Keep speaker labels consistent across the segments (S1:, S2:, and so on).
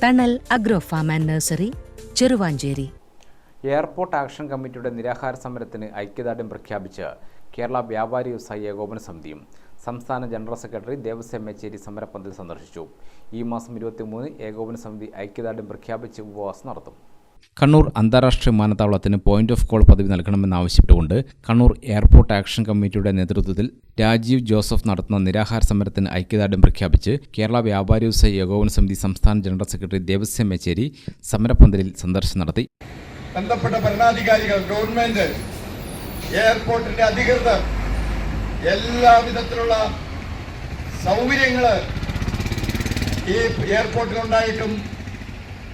S1: Thanal agro farm and nursery Cheruvanchery.
S2: Airport action കമ്മിറ്റിയുടെ നിരാഹാര സമരത്തിന് ഐക്യദാർഢ്യം പ്രഖ്യാപിച്ച് കേരള വ്യാപാരി വ്യവസായി ഏകോപന സമിതിയും സംസ്ഥാന ജനറൽ സെക്രട്ടറി ദേവസ്വം മേച്ചേരി സമരപ്പന്തൽ സന്ദർശിച്ചു. ഈ മാസം ഇരുപത്തിമൂന്ന് ഏകോപന സമിതി ഐക്യദാർഢ്യം പ്രഖ്യാപിച്ച് ഉപവാസം നടത്തും. കണ്ണൂർ അന്താരാഷ്ട്ര വിമാനത്താവളത്തിന് പോയിന്റ് ഓഫ് കോൾ പദവി നൽകണമെന്നാവശ്യപ്പെട്ടുകൊണ്ട് കണ്ണൂർ എയർപോർട്ട് ആക്ഷൻ കമ്മിറ്റിയുടെ നേതൃത്വത്തിൽ രാജീവ് ജോസഫ് നടത്തുന്ന നിരാഹാര സമരത്തിന് ഐക്യദാർഢ്യം പ്രഖ്യാപിച്ച് കേരള വ്യാപാരി വ്യവസായ ഏകോപന സമിതി സംസ്ഥാന ജനറൽ സെക്രട്ടറി ദേവസ്വം മേച്ചേരി സമരപ്പന്തലിൽ സന്ദർശനം നടത്തി.
S3: ബന്ധപ്പെട്ട ഭരണാധികാരികൾ ഗവൺമെന്റ് എയർപോർട്ടിന്റെ അധികൃതർ എല്ലാ വിധത്തിലുള്ള സൗകര്യങ്ങൾ ഈ എയർപോർട്ടിലുണ്ടായിട്ടും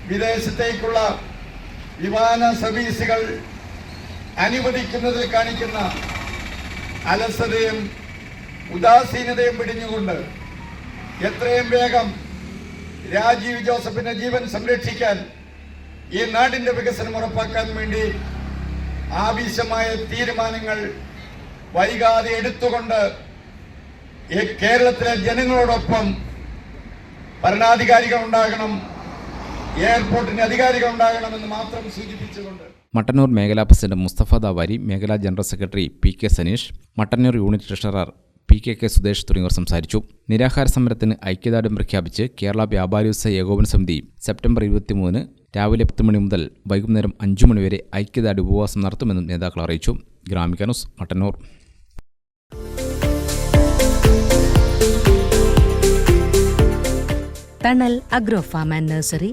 S3: വിദേശത്തേക്കുള്ള വിമാന സർവീസുകൾ അനുവദിക്കുന്നതിൽ കാണിക്കുന്ന അലസതയും ഉദാസീനതയും പിടിഞ്ഞുകൊണ്ട് എത്രയും വേഗം രാജീവ് ജോസഫിന്റെ ജീവൻ സംരക്ഷിക്കാൻ ഈ നാടിന്റെ വികസനം ഉറപ്പാക്കാൻ വേണ്ടി ആവശ്യമായ തീരുമാനങ്ങൾ വൈകാതെ എടുത്തുകൊണ്ട് കേരളത്തിലെ ജനങ്ങളോടൊപ്പം ഭരണാധികാരികൾ ഉണ്ടാകണം. എയർപോർട്ടിന്റെ അധികാരികൾ ഉണ്ടാകണമെന്ന് മാത്രം സൂചിപ്പിച്ചുകൊണ്ട്
S2: മട്ടന്നൂർ മേഖലാ പ്രസിഡന്റ് മുസ്തഫ ദാവാരി മേഖലാ general secretary P K Saneesh Mattannur unit treasurer P K K Sudesh തുടങ്ങിയവർ സംസാരിച്ചു. നിരാഹാര സമരത്തിന് ഐക്യദാർഢ്യം പ്രഖ്യാപിച്ച് കേരള വ്യാപാരി വ്യവസായ ഏകോപന സമിതി സെപ്റ്റംബർ ഇരുപത്തിമൂന്ന് രാവിലെ പത്ത് മണി മുതൽ വൈകുന്നേരം അഞ്ചു മണിവരെ ഐക്യദാർഢ്യ ഉപവാസം നടത്തുമെന്നും നേതാക്കൾ അറിയിച്ചു. Gramika news Mattannur.
S1: Thanal agro farm and nursery